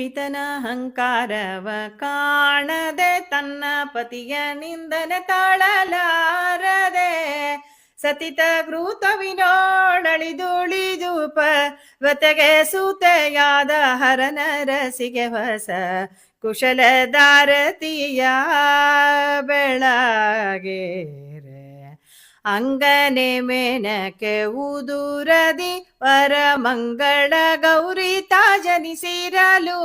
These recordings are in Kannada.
ಪಿತನ ಅಹಂಕಾರವ ಕಾಣದೆ ತನ್ನ ಪತಿಯ ನಿಂದನೆ ತಾಳಲಾರದೆ ಸತಿತ ಗೃತವಿನೋಡಳಿದುಳಿದು ಪತೆಗೆ ಸೂತೆಯಾದ ಹರನರಸಿಗೆ ಹೊಸ ಕುಶಲದಾರತಿಯ ಬೆಳಗೇರೆ ಅಂಗನೆ ಮೇನಕೆ ಉದುರದಿ ವರ ಮಂಗಳ ಗೌರಿ ತಾಜನಿಸಿರಲು.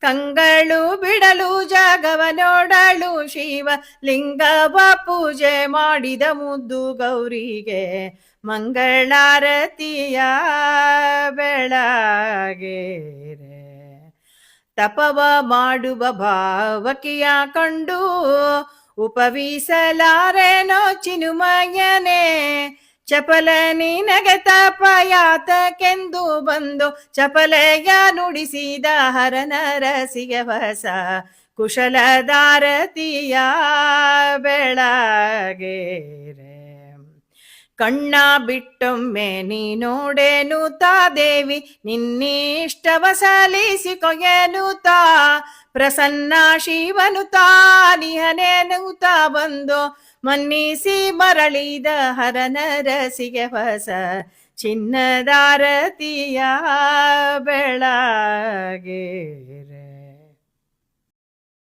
ಕಂಗಳು ಬಿಡಲು ಜಾಗವ ನೋಡಲು ಶಿವ ಲಿಂಗವ ಪೂಜೆ ಮಾಡಿದ ಮುದ್ದು ಗೌರಿಗೆ ಮಂಗಳಾರತಿಯ ಬೆಳಗೇರೆ ತಪವ ಮಾಡುವ ಭಾವಕಿಯ ಕಂಡು ಉಪವಿಸಲಾರೆನೋ ಚಿನುಮಯನೆ ಚಪಲ ನಿನಗೆ ತಪಯಾತಕೆಂದು ಬಂದು ಚಪಲೆಯ ನುಡಿಸಿದ ಹರನರಸಿಗೆ ಹೊಸ ಕುಶಲದಾರತಿಯ ಬೆಳಗೇರೆ ಕಣ್ಣ ಬಿಟ್ಟೊಮ್ಮೆ ನೀ ನೋಡೇನು ತಾ ದೇವಿ, ನಿನ್ನಿಷ್ಟವ ಸಲಿಸಿಕೊಯನು ತಾ ಪ್ರಸನ್ನ ಶಿವನು ತಾನಿಹನೇನು ತಾ ಬಂದು ಮನ್ನಿಸಿ ಮರಳಿದ ಹರನರಸಿಗೆ ಹೊಸ ಚಿನ್ನದಾರತಿಯ ಬೆಳಗೇರೆ